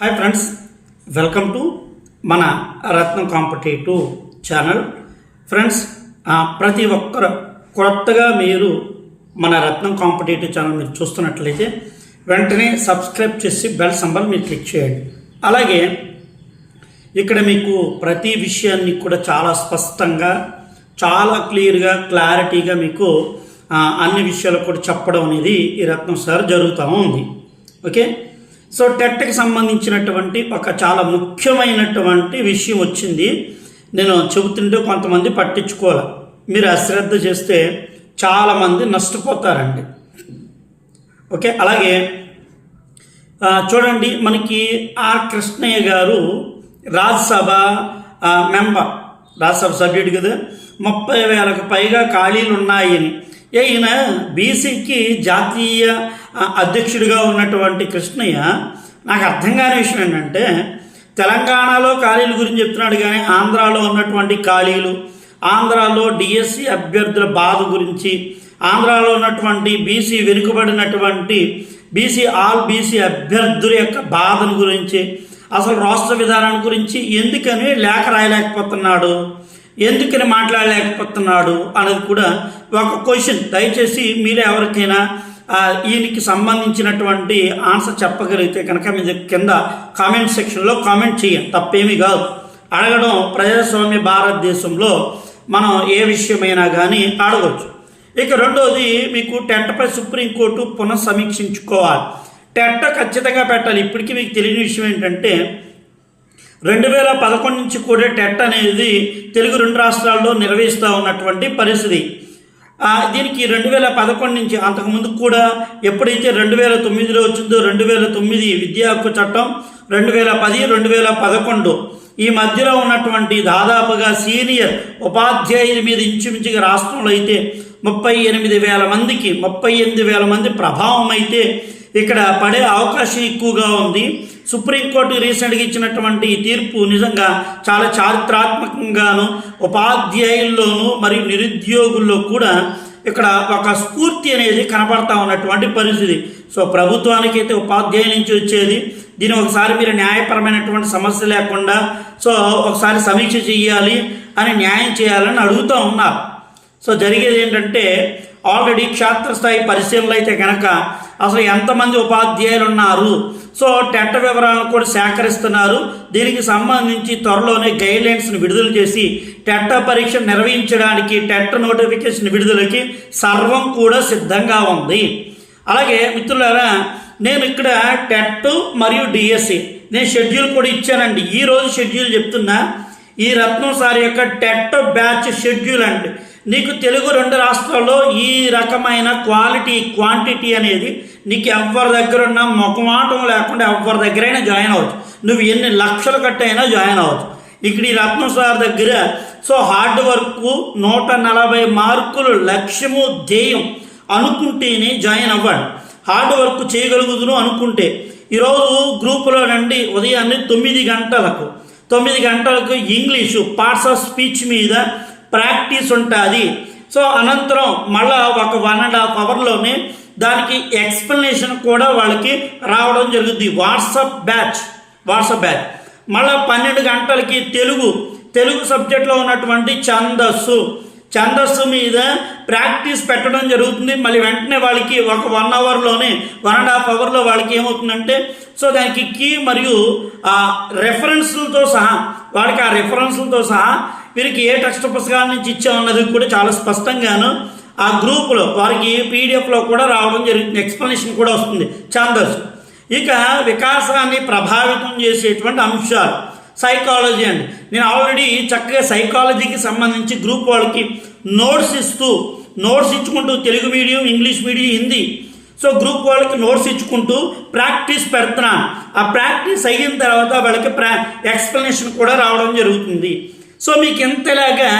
Hi friends welcome to మన రత్నం competitive channel friends ప్రతి ఒక్కరు కొత్తగా మీరు మన రత్నం కాంపిటేటివ్ ఛానల్ మీరు చూస్తున్నట్లయితే వెంటనే సబ్స్క్రైబ్ చేసి బెల్ సంబల్ మీరు క్లిక్ చేయండి. అలాగే ఇక్కడ మీకు ప్రతి విషయాన్ని కూడా చాలా స్పష్టంగా చాలా క్లియర్గా క్లారిటీగా మీకు అన్ని విషయాలు కూడా చెప్పడం అనేది ఈ రత్నం సార్ జరుగుతూ ఉంది. ఓకే సో టెట్కి సంబంధించినటువంటి ఒక చాలా ముఖ్యమైనటువంటి విషయం వచ్చింది. నేను చెబుతుంటే కొంతమంది పట్టించుకోవాలి మీరు అశ్రద్ధ చేస్తే చాలామంది నష్టపోతారండి. ఓకే? అలాగే చూడండి మనకి ఆర్ కృష్ణయ్య గారు రాజ్యసభ మెంబర్. రాజ్యసభ సభ్యుడు కదా. ముప్పై వేలకు పైగా ఖాళీలు ఉన్నాయని ఈయన బీసీకి జాతీయ అధ్యక్షుడిగా ఉన్నటువంటి కృష్ణయ్య నాకు అర్థం కాని విషయం ఏంటంటే తెలంగాణలో ఖాళీల గురించి చెప్తున్నాడు కానీ ఆంధ్రాలో ఉన్నటువంటి ఖాళీలు ఆంధ్రాలో డిఎస్సి అభ్యర్థుల బాధ గురించి ఆంధ్రాలో ఉన్నటువంటి బీసీ వెనుకబడినటువంటి బీసీ ఆల్ బీసీ అభ్యర్థుల యొక్క బాధను గురించి అసలు రాష్ట్ర విధానం గురించి ఎందుకని లేఖ రాయలేకపోతున్నాడు? ఎందుకని మాట్లాడలేకపోతున్నాడు అనేది కూడా ఒక క్వశ్చన్ దయచేసి మీరు ఎవరికైనా ఈయనకి సంబంధించినటువంటి ఆన్సర్ చెప్పగలిగితే కనుక మీ కింద కామెంట్ సెక్షన్లో కామెంట్ చేయండి. తప్పేమీ కాదు. అడగడం ప్రజాస్వామ్య భారతదేశంలో మనం ఏ విషయమైనా కానీ అడగవచ్చు ఇక రెండోది మీకు టెట్పై సుప్రీంకోర్టు పునఃసమీక్షించుకోవాలి. టెట్ ఖచ్చితంగా పెట్టాలి. ఇప్పటికీ మీకు తెలియని విషయం ఏంటంటే రెండు వేల పదకొండు నుంచి కూడా టెట్ అనేది తెలుగు రెండు రాష్ట్రాల్లో నిర్వహిస్తూ ఉన్నటువంటి పరిస్థితి. దీనికి రెండు వేల పదకొండు నుంచి అంతకుముందు కూడా ఎప్పుడైతే రెండు వేల తొమ్మిదిలో వచ్చిందో రెండు వేల తొమ్మిది విద్యా హక్కు చట్టం రెండు వేల పది రెండు వేల పదకొండు ఈ మధ్యలో ఉన్నటువంటి దాదాపుగా సీనియర్ ఉపాధ్యాయుల మీద ఇంచుమించుగా రాష్ట్రంలో అయితే ముప్పై ఎనిమిది వేల మందికి ముప్పై ఎనిమిది వేల మంది ప్రభావం అయితే ఇక్కడ పడే అవకాశం ఎక్కువగా ఉంది. సుప్రీంకోర్టు రీసెంట్గా ఇచ్చినటువంటి ఈ తీర్పు నిజంగా చాలా చారిత్రాత్మకంగాను ఉపాధ్యాయుల్లోనూ మరియు నిరుద్యోగుల్లో కూడా ఇక్కడ ఒక స్ఫూర్తి అనేది కనపడతా ఉన్నటువంటి పరిస్థితి. సో ప్రభుత్వానికి అయితే ఉపాధ్యాయుల నుంచి వచ్చేది. దీని ఒకసారి మీరు న్యాయపరమైనటువంటి సమస్య లేకుండా సో ఒకసారి సమీక్ష చేయాలి అని న్యాయం చేయాలని అడుగుతూ ఉన్నారు. సో జరిగేది ఏంటంటే ఆల్రెడీ క్షేత్రస్థాయి పరిశీలనలు అయితే కనుక అసలు ఎంతమంది ఉపాధ్యాయులు ఉన్నారు సో టెట్ వివరాలను కూడా సేకరిస్తున్నారు. దీనికి సంబంధించి త్వరలోనే గైడ్లైన్స్ను విడుదల చేసి టెట్ పరీక్ష నిర్వహించడానికి టెట్ నోటిఫికేషన్ విడుదలకి సర్వం కూడా సిద్ధంగా ఉంది. అలాగే మిత్రులారా నేను ఇక్కడ టెట్ మరియు డిఎస్సి నేను షెడ్యూల్ కూడా ఇచ్చానండి. ఈ రోజు షెడ్యూల్ చెప్తున్నా ఈ రత్నం సార్ యొక్క టెట్ బ్యాచ్ షెడ్యూల్ అండి. నీకు తెలుగు రెండు రాష్ట్రాల్లో ఈ రకమైన క్వాలిటీ క్వాంటిటీ అనేది నీకు ఎవరి దగ్గర ఉన్న మొఖమాటం లేకుండా ఎవరి దగ్గరైనా జాయిన్ అవ్వచ్చు. నువ్వు ఎన్ని లక్షలు కట్టైనా జాయిన్ అవ్వచ్చు. ఇక్కడ ఈ రత్నం సార్ దగ్గర సో హార్డ్ వర్క్ నూట నలభై మార్కులు లక్ష్యము ధ్యేయం అనుకుంటేనే జాయిన్ అవ్వండి హార్డ్ వర్క్ చేయగలుగుతును అనుకుంటే. ఈరోజు గ్రూపులో నుండి ఉదయాన్నే తొమ్మిది గంటలకు. తొమ్మిది గంటలకు ఇంగ్లీషు పార్ట్స్ ఆఫ్ స్పీచ్ మీద ప్రాక్టీస్ ఉంటుంది. సో అనంతరం మళ్ళా ఒక వన్ అండ్ హాఫ్ అవర్లోనే దానికి ఎక్స్ప్లెనేషన్ కూడా వాళ్ళకి రావడం జరుగుతుంది వాట్సాప్ బ్యాచ్ వాట్సాప్ బ్యాచ్. మళ్ళా పన్నెండు గంటలకి తెలుగు తెలుగు సబ్జెక్ట్లో ఉన్నటువంటి ఛందస్సు. ఛందస్సు మీద ప్రాక్టీస్ పెట్టడం జరుగుతుంది. మళ్ళీ వెంటనే వాళ్ళకి ఒక వన్ అవర్లోనే వన్ అండ్ హాఫ్ అవర్లో వాళ్ళకి ఏమవుతుందంటే సో దానికి కీ మరియు ఆ రెఫరెన్స్లతో సహా వాళ్ళకి ఆ రెఫరెన్స్లతో సహా వీరికి ఏ టెక్స్ట్ పుస్తకాల నుంచి ఇచ్చామన్నది కూడా చాలా స్పష్టంగాను ఆ గ్రూపులో వారికి పీడిఎఫ్లో కూడా రావడం జరుగుతుంది ఎక్స్ప్లెనేషన్ కూడా వస్తుంది. ఛాందర్స్ ఇక వికాసాన్ని ప్రభావితం చేసేటువంటి అంశాలు. సైకాలజీ అండి. నేను ఆల్రెడీ చక్కగా సైకాలజీకి సంబంధించి గ్రూప్ వాళ్ళకి నోట్స్ ఇస్తూ నోట్స్ ఇచ్చుకుంటూ Telugu medium English medium Hindi so group వాళ్ళకి నోట్స్ ఇచ్చుకుంటూ ప్రాక్టీస్ పెడుతున్నాను ఆ ప్రాక్టీస్ అయిన తర్వాత వాళ్ళకి ప్రా ఎక్స్ప్లెనేషన్ కూడా రావడం జరుగుతుంది. సో మీకు ఎంతలాగా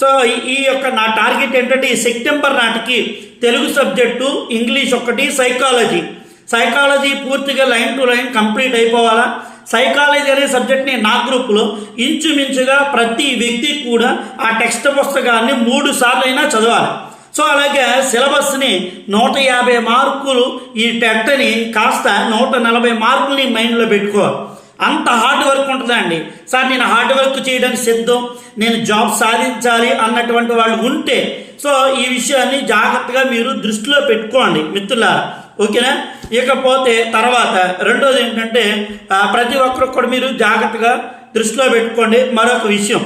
సో ఈ- యొక్క నా టార్గెట్ ఏంటంటే ఈ సెప్టెంబర్ నాటికి తెలుగు సబ్జెక్టు ఇంగ్లీష్ ఒకటి సైకాలజీ. సైకాలజీ పూర్తిగా లైన్ టు లైన్ కంప్లీట్ అయిపోవాలా? సైకాలజీ అనే సబ్జెక్ట్ని నా గ్రూపులో ఇంచుమించుగా ప్రతి వ్యక్తి కూడా ఆ టెక్స్ట్ పుస్తకాన్ని మూడు సార్లు అయినా చదవాలి. సో అలాగే సిలబస్ని నూట యాభై మార్కులు ఈ టెట్ని కాస్త నూట నలభై మార్కుల్ని మైండ్లో పెట్టుకోవాలి అంత హార్డ్ వర్క్ ఉంటుందండి సార్ నేను హార్డ్ వర్క్ చేయడానికి సిద్ధం. నేను జాబ్ సాధించాలి అన్నటువంటి వాళ్ళు ఉంటే సో ఈ విషయాన్ని జాగ్రత్తగా మీరు దృష్టిలో పెట్టుకోండి మిత్రులారా. ఓకేనా? ఇకపోతే తర్వాత రెండోది ఏంటంటే ప్రతి ఒక్కరు కూడా మీరు జాగ్రత్తగా దృష్టిలో పెట్టుకోండి. మరొక విషయం.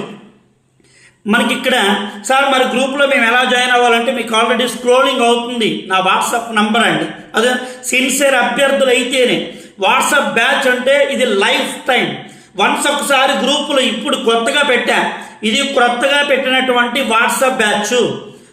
మనకి ఇక్కడ సార్ మరి గ్రూప్లో మేము ఎలా జాయిన్ అవ్వాలంటే మీకు ఆల్రెడీ స్క్రోలింగ్ అవుతుంది. నా వాట్సాప్ నంబర్ అండి. అదే సిన్సియర్ అభ్యర్థులు అయితేనే. వాట్సాప్ బ్యాచ్ అంటే ఇది లైఫ్ టైం. వన్స్ ఒకసారి గ్రూపులో ఇప్పుడు కొత్తగా పెట్టా. ఇది కొత్తగా పెట్టినటువంటి వాట్సాప్ బ్యాచ్.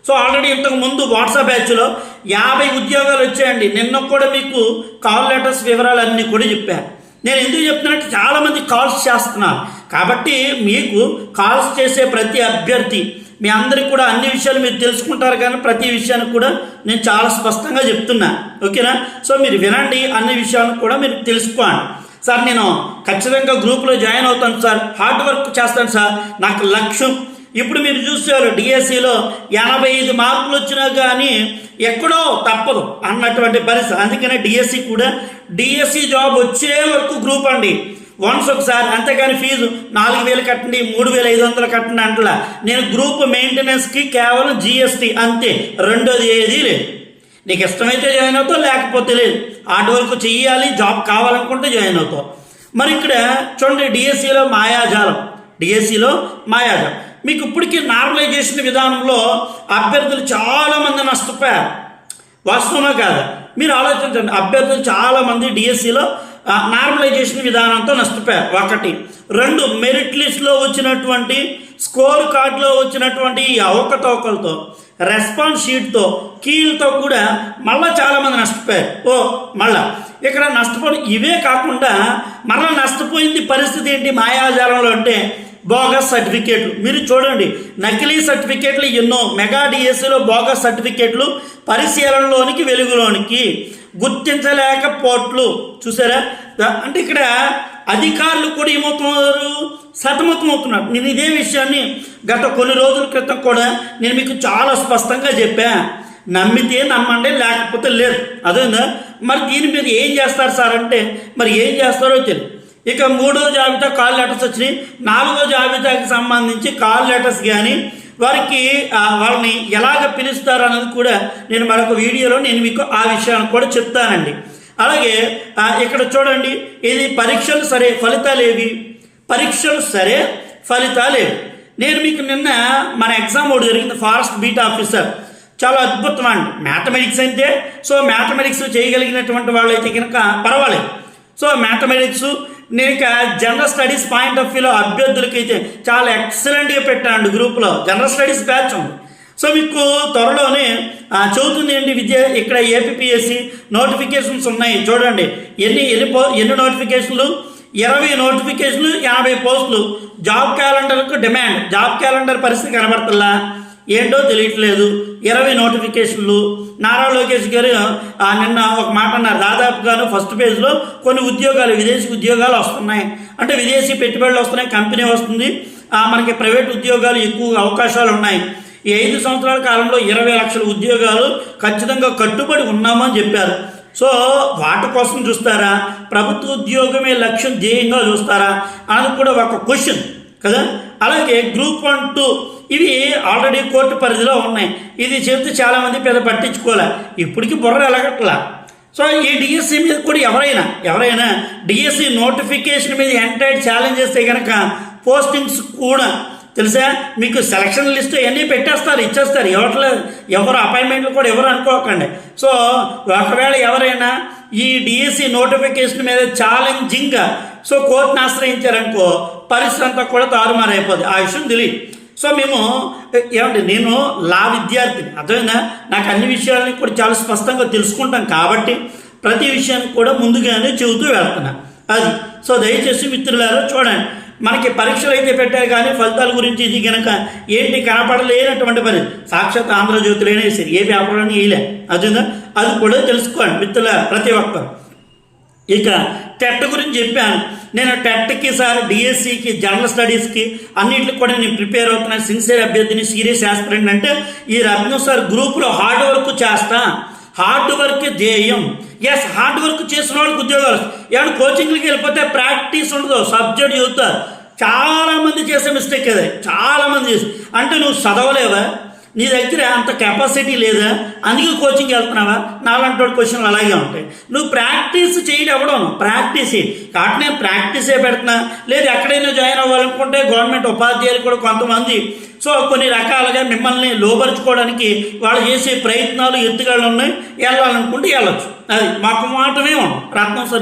సో ఆల్రెడీ ఇంతకు ముందు వాట్సాప్ బ్యాచ్లో యాభై ఉద్యోగాలు వచ్చాయండి. నిన్న కూడా మీకు కాల్ లెటర్స్ వివరాలు అన్నీ కూడా చెప్పాను నేను ఎందుకు చెప్తున్నానంటే చాలామంది కాల్స్ చేస్తున్నారు. కాబట్టి మీకు కాల్స్ చేసే ప్రతి అభ్యర్థి మీ అందరికి కూడా అన్ని విషయాలు మీరు తెలుసుకుంటారు కానీ ప్రతి విషయాన్ని కూడా నేను చాలా స్పష్టంగా చెప్తున్నా. ఓకేనా? సో మీరు వినండి అన్ని విషయాలను కూడా మీరు తెలుసుకోండి. సార్ నేను ఖచ్చితంగా గ్రూప్లో జాయిన్ అవుతాను సార్. హార్డ్ వర్క్ చేస్తాను సార్. నాకు లక్ష్యం. ఇప్పుడు మీరు చూసారు డిఎస్సిలో ఎనభై ఐదు మార్కులు వచ్చినా కానీ ఎక్కడో తప్పదు అన్నటువంటి పరిస్థితి. అందుకనే డిఎస్సి కూడా డిఎస్సి జాబ్ వచ్చే వరకు గ్రూప్ అండి. వన్స్ ఒకసారి అంతేకాని ఫీజు నాలుగు వేలు కట్టండి మూడు వేల ఐదు వందలు కట్టండి అంటలా. నేను గ్రూప్ మెయింటెనెన్స్కి కేవలం జిఎస్టీ అంతే. రెండోది ఏది లేదు. నీకు ఇష్టమైతే జాయిన్ అవుతావు లేకపోతే లేదు. హార్డ్ వరకు చెయ్యాలి జాబ్ కావాలనుకుంటే జాయిన్ అవుతావు. మరి ఇక్కడ చూడండి డిఎస్సిలో మాయాజాలం. డిఎస్సిలో మాయాజాలం. మీకు ఇప్పటికీ నార్మలైజేషన్ విధానంలో అభ్యర్థులు చాలామంది నష్టపోయారు. వాస్తవమే కాదు. మీరు ఆలోచించండి అభ్యర్థులు చాలామంది డిఎస్సిలో నార్మలైజేషన్ విధానంతో నష్టపోయారు. ఒకటి. రెండు మెరిట్ లిస్ట్లో వచ్చినటువంటి స్కోర్ కార్డులో వచ్చినటువంటి ఈ అవకతవకలతో రెస్పాన్స్ షీట్తో కీలతో కూడా మళ్ళీ చాలామంది నష్టపోయారు. ఓ మళ్ళా. ఇక్కడ నష్టపోయి ఇవే కాకుండా మరలా నష్టపోయింది పరిస్థితి ఏంటి? మాయాజాలంలో అంటే బోగస్ సర్టిఫికేట్లు. మీరు చూడండి నకిలీ సర్టిఫికేట్లు ఎన్నో మెగా డిఎస్సిలో బోగస్ సర్టిఫికేట్లు పరిశీలనలోనికి వెలుగులోనికి గుర్తించలేకపోట్లు. చూసారా? అంటే ఇక్కడ అధికారులు కూడా ఏమవుతున్నారు? సతమతం అవుతున్నారు నేను ఇదే విషయాన్ని గత కొన్ని రోజుల క్రితం కూడా నేను మీకు చాలా స్పష్టంగా చెప్పా. నమ్మితే నమ్మండి లేకపోతే లేదు. అదేందా మరి దీని మీద ఏం చేస్తారు సార్ అంటే మరి ఏం చేస్తారో తెలియదు ఇక మూడో జాబితా కాల్ లెటర్స్ వచ్చినాయి. నాలుగో జాబితాకి సంబంధించి కాల్ లెటర్స్ కానీ వారికి వాళ్ళని ఎలాగ పిలుస్తారు అన్నది కూడా నేను మరొక వీడియోలో నేను మీకు ఆ విషయాన్ని కూడా చెప్తానండి. అలాగే ఇక్కడ చూడండి ఇది పరీక్షలు సరే ఫలితాలేవి పరీక్షలు సరే ఫలితాలేవి నేను మీకు నిన్న మన ఎగ్జామ్ ఒకటి జరిగింది ఫారెస్ట్ బీట్ ఆఫీసర్. చాలా అద్భుతం అండి. మ్యాథమెటిక్స్ అంటే సో మ్యాథమెటిక్స్ చేయగలిగినటువంటి వాళ్ళు అయితే కనుక పర్వాలేదు. సో మ్యాథమెటిక్స్ నేను ఇక జనరల్ స్టడీస్ పాయింట్ ఆఫ్ వ్యూలో అభ్యర్థులకి అయితే చాలా ఎక్సలెంట్గా పెట్టాను గ్రూప్లో జనరల్ స్టడీస్ బ్యాచ్ ఉంది. సో మీకు త్వరలోనే చదువుతుంది ఏంటి విద్య? ఇక్కడ ఏపీఎస్సి నోటిఫికేషన్స్ ఉన్నాయి. చూడండి. ఎన్ని ఎన్ని పో ఎన్ని నోటిఫికేషన్లు ఇరవై నోటిఫికేషన్లు యాభై పోస్టులు. జాబ్ క్యాలెండర్కు డిమాండ్ జాబ్ క్యాలెండర్ పరిస్థితి కనబడుతుందా ఏంటో తెలియట్లేదు. ఇరవై నోటిఫికేషన్లు. నారా లోకేష్ గారు నిన్న ఒక మాట అన్నారు. దాదాపుగాను ఫస్ట్ పేజ్లో కొన్ని ఉద్యోగాలు విదేశీ ఉద్యోగాలు వస్తున్నాయి. అంటే విదేశీ పెట్టుబడులు వస్తున్నాయి కంపెనీ వస్తుంది. మనకి ప్రైవేట్ ఉద్యోగాలు ఎక్కువ అవకాశాలు ఉన్నాయి. ఈ ఐదు సంవత్సరాల కాలంలో ఇరవై లక్షల ఉద్యోగాలు ఖచ్చితంగా కట్టుబడి ఉన్నామని చెప్పారు. సో వాటి కోసం చూస్తారా? ప్రభుత్వ ఉద్యోగమే లక్ష్యం ధ్యేయంగా చూస్తారా? అది కూడా ఒక క్వశ్చన్ కదా? అలాగే గ్రూప్ వన్ టూ ఇవి ఆల్రెడీ కోర్టు పరిధిలో ఉన్నాయి. ఇది చెప్తే చాలామంది పెద్ద పట్టించుకోలే. ఇప్పటికీ బుర్ర ఎలగట్లా. సో ఈ డిఎస్సి మీద కూడా ఎవరైనా ఎవరైనా డిఎస్సి నోటిఫికేషన్ మీద ఎంటైర్ ఛాలెంజ్ చేస్తే కనుక పోస్టింగ్స్ కూడా తెలుసా? మీకు సెలక్షన్ లిస్ట్ అన్నీ పెట్టేస్తారు ఇచ్చేస్తారు. ఎవరిలో ఎవరు అపాయింట్మెంట్లు కూడా ఎవరు అనుకోకండి. సో ఒకవేళ ఎవరైనా ఈ డిఎస్సి నోటిఫికేషన్ మీద ఛాలెంజింగ్గా సో కోర్టును ఆశ్రయించారనుకో పరిస్థితి అంతా కూడా తారుమారైపోద్ది. ఆ విషయం తెలియదు. సో మేము ఏమంటే నేను లా విద్యార్థిని. అర్థమైందా? నాకు అన్ని విషయాలని కూడా చాలా స్పష్టంగా తెలుసుకుంటాం కాబట్టి ప్రతి విషయాన్ని కూడా ముందుగానే చెబుతూ వెళ్తున్నా. అది. సో దయచేసి మిత్రులారా చూడండి. మనకి పరీక్షలు అయితే పెట్టారు కానీ ఫలితాల గురించి ఇది కనుక ఏంటి కనపడలేనటువంటి పని సాక్షాత్ ఆంధ్రజ్యోతులైనా సరే ఏ పేపర్లోనే వేయలే. అదేందా అది కూడా తెలుసుకోండి మిత్రుల ప్రతి ఒక్కరు. ఇక టెట్ గురించి చెప్పాను. నేను టెట్కి సార్ డిఎస్సికి జనరల్ స్టడీస్కి అన్నింటికి కూడా నేను ప్రిపేర్ అవుతున్నాను. సిన్సియర్ అభ్యర్థిని సీరియస్ ఆస్పిరెంట్ అంటే ఈ రత్నం సార్ గ్రూపులో హార్డ్ వర్క్ చేస్తా. హార్డ్ వర్క్ ధ్యేయం. ఎస్ హార్డ్ వర్క్ చేసిన వాళ్ళకి ఉద్యోగాలు వస్తాయి. ఏమైనా కోచింగ్లకి వెళ్ళిపోతే ప్రాక్టీస్ ఉండదు. సబ్జెక్ట్ చదువుతారు. చాలామంది చేసే మిస్టేక్ అదే. చాలామంది చేసి. అంటే నువ్వు చదవలేవా? నీ దగ్గర అంత కెపాసిటీ లేదా? అందుకే కోచింగ్ వెళ్తున్నావా? నాలంటి క్వశ్చన్లు అలాగే ఉంటాయి. నువ్వు ప్రాక్టీస్ చేయడం ఎవడం? ప్రాక్టీస్ కాబట్టి నేను ప్రాక్టీసే పెడుతున్నా. లేదు ఎక్కడైనా జాయిన్ అవ్వాలనుకుంటే గవర్నమెంట్ ఉపాధ్యాయులు కూడా కొంతమంది. సో కొన్ని రకాలుగా మిమ్మల్ని లోపరుచుకోవడానికి వాళ్ళు చేసే ప్రయత్నాలు ఎత్తుగాళ్ళు ఉన్నాయి. వెళ్ళాలనుకుంటే వెళ్ళొచ్చు. అది మాకు మాటమే ఉండదు. రత్నం సరి